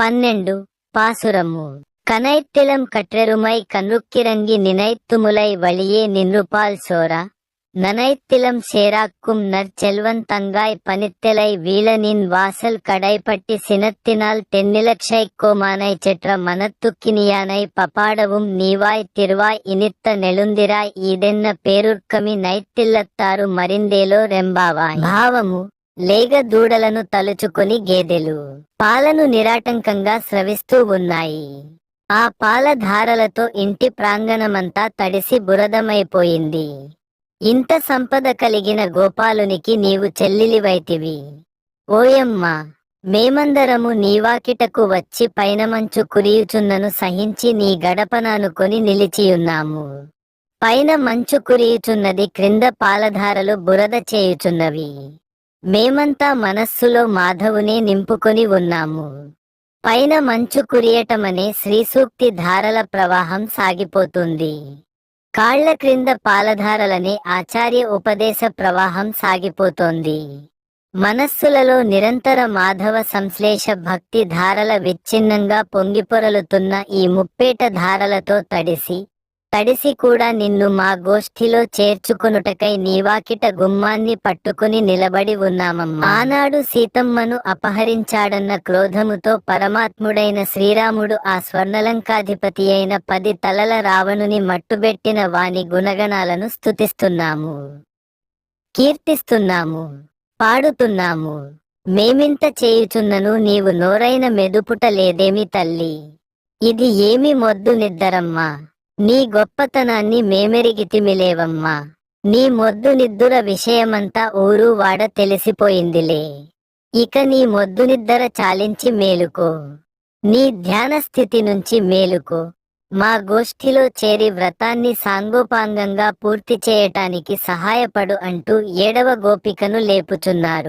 பன்னெண்டு பாசுரமு கனைத்திலம் கற்றெருமை கண்ணுக்கிறங்கி நினைத்து முலை வழியே நின்றுபால் சோரா நனைத்திலம் சேராக்கும் நற்செல்வன் தங்காய் பனித்திலை வீழனின் வாசல் கடைப்பட்டி சினத்தினால் தென்னிலட்சை கோமானை செற்ற மனத்துக்கினியானை பப்பாடவும் நீவாய் திருவாய் இனித்த நெழுந்திராய் இதென்ன பேருர்க்கமி நைத்தில்லத்தாரு மறிந்தேலோ ரெம்பாவாய் பாவமு లేగ దూడలను తలుచుకొని గేదెలు పాలను నిరాటంకంగా స్రవిస్తూ ఉన్నాయి. ఆ పాల ధారలతో ఇంటి ప్రాంగణమంతా తడిసి బురదమైపోయింది. ఇంత సంపద కలిగిన గోపాలునికి నీవు చెల్లిలివైతివి ఓయమ్మ మేమందరము నీవాకిటకు వచ్చి పైన మంచు కురియుచున్నను సహించి నీ గడపనానుకొని నిలిచియున్నాము. పైన మంచు కురియుచున్నది క్రింద పాలధారలు బురద చేయుచున్నవి. మేమంతా మనస్సులో మాధవునే నింపుకొని ఉన్నాము. పైన మంచు కురియటమనే శ్రీసూక్తి ధారల ప్రవాహం సాగిపోతుంది. కాళ్ళ క్రింద పాలధారలనే ఆచార్య ఉపదేశ ప్రవాహం సాగిపోతోంది. మనస్సులలో నిరంతర మాధవ సంశ్లేష భక్తి ధారల విచ్ఛిన్నంగా పొంగిపొరలుతున్న ఈ ముప్పేట ధారలతో తడిసి తడిసి కూడా నిన్ను మా గోష్ఠిలో చేర్చుకొనుటకై నీవాకిట గుమ్మాన్ని పట్టుకుని నిలబడి ఉన్నామమ్మా. ఆనాడు సీతమ్మను అపహరించాడన్న క్రోధముతో పరమాత్ముడైన శ్రీరాముడు ఆ స్వర్ణలంకాధిపతి అయిన పది తలల రావణుని మట్టుబెట్టిన వాని గుణగణాలను స్తుతిస్తున్నాము. కీర్తిస్తున్నాము. పాడుతున్నాము. మేమింత చేయుచున్నను నీవు నోరైన మెదుపుట లేదేమి తల్లి? ఇది ఏమి మొద్దు నిద్దరమ్మా? నీ గొప్పతనాన్ని మేమెరిగితిమిలేవమ్మా. నీ మొద్దు నిద్దుర విషయమంతా ఊరు వాడ తెలిసిపోయిందిలే. ఇక నీ మొద్దు నిద్దర చాలించి మేలుకో. నీ ధ్యాన స్థితి నుంచి మేలుకో. మా గోష్ఠిలో చేరి వ్రతాన్ని సాంగోపాంగంగా పూర్తి చేయటానికి సహాయపడు అంటూ ఏడవ గోపికను లేపుచున్నారు.